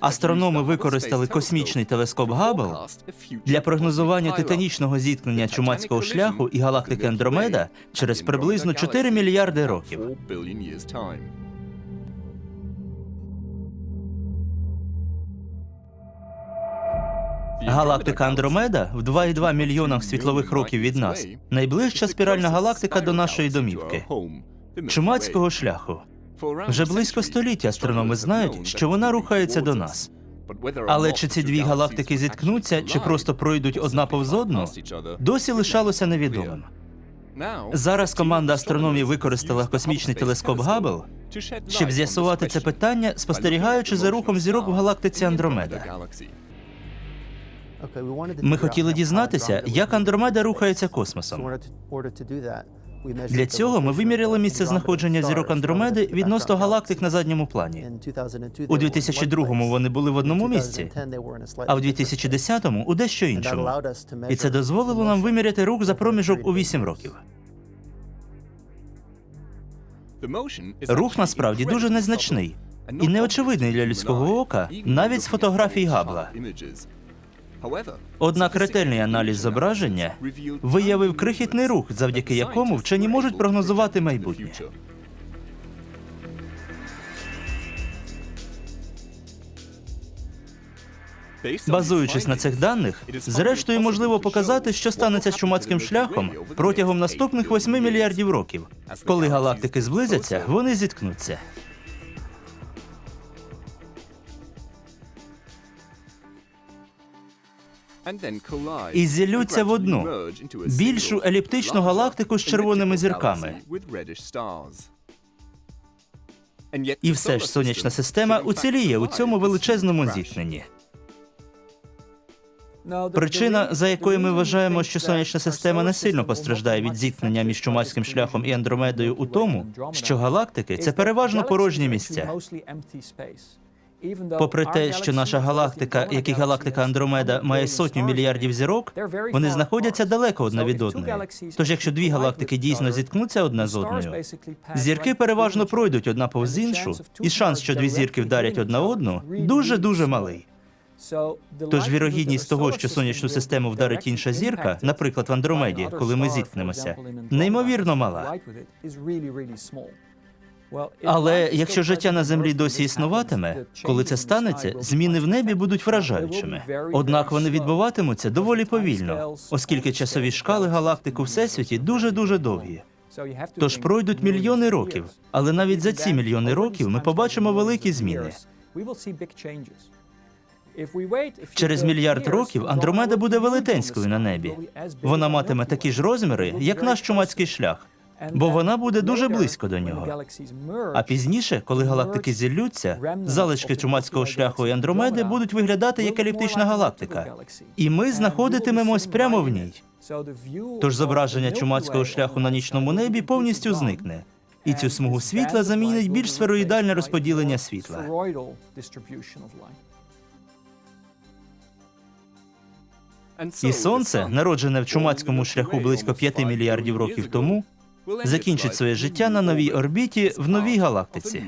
Астрономи використали космічний телескоп Габбл для прогнозування титанічного зіткнення чумацького шляху і галактики Андромеда через приблизно 4 мільярди років. Галактика Андромеда в 2,2 мільйонах світлових років від нас. найближча спіральна галактика до нашої домівки. чумацького шляху. Вже близько століття астрономи знають, що вона рухається до нас. Але чи ці дві галактики зіткнуться, чи просто пройдуть одна повз одну, досі лишалося невідомим. Зараз команда астрономів використала космічний телескоп Габбл, щоб з'ясувати це питання, спостерігаючи за рухом зірок в галактиці Андромеда. Ми хотіли дізнатися, як Андромеда рухається космосом. Для цього ми виміряли місце знаходження зірок Андромеди відносно галактик на задньому плані. У 2002-му вони були в одному місці, а в 2010-му у дещо іншому. І це дозволило нам виміряти рух за проміжок у 8 років. Рух насправді дуже незначний і неочевидний для людського ока, навіть з фотографій Габла. Однак ретельний аналіз зображення виявив крихітний рух, завдяки якому вчені можуть прогнозувати майбутнє. Базуючись на цих даних, зрештою можливо показати, що станеться з чумацьким шляхом протягом наступних 8 мільярдів років. Коли галактики зблизяться, вони зіткнуться. І зіллються в одну більшу еліптичну галактику з червоними зірками. І все ж сонячна система уціліє у цьому величезному зіткненні. Причина, за якою ми вважаємо, що сонячна система не сильно постраждає від зіткнення між чумацьким шляхом і Андромедою, у тому, що галактики це переважно порожні місця. Попри те, що наша галактика, як і галактика Андромеда, має сотню мільярдів зірок, вони знаходяться далеко одна від одної. Тож, якщо дві галактики дійсно зіткнуться одна з одною, зірки переважно пройдуть одна повз іншу, і шанс, що дві зірки вдарять одна одну, дуже дуже малий. Тож вірогідність того, що сонячну систему вдарить інша зірка, наприклад, в Андромеді, коли ми зіткнемося, неймовірно мала. Але якщо життя на землі досі існуватиме, коли це станеться, зміни в небі будуть вражаючими. Однак вони відбуватимуться доволі повільно, оскільки часові шкали галактик у всесвіті дуже дуже довгі. Тож пройдуть мільйони років, але навіть за ці мільйони років ми побачимо великі зміни. Через мільярд років Андромеда буде велетенською на небі. Вона матиме такі ж розміри, як наш чумацький шлях, бо вона буде дуже близько до нього. А пізніше, коли галактики зіллються, залишки чумацького шляху і Андромеди будуть виглядати як еліптична галактика, і ми знаходитимемось прямо в ній. Тож зображення чумацького шляху на нічному небі повністю зникне, і цю смугу світла замінить більш сфероїдальне розподілення світла. І сонце, народжене в чумацькому шляху близько 5 мільярдів років тому, закінчить своє життя на новій орбіті в новій галактиці.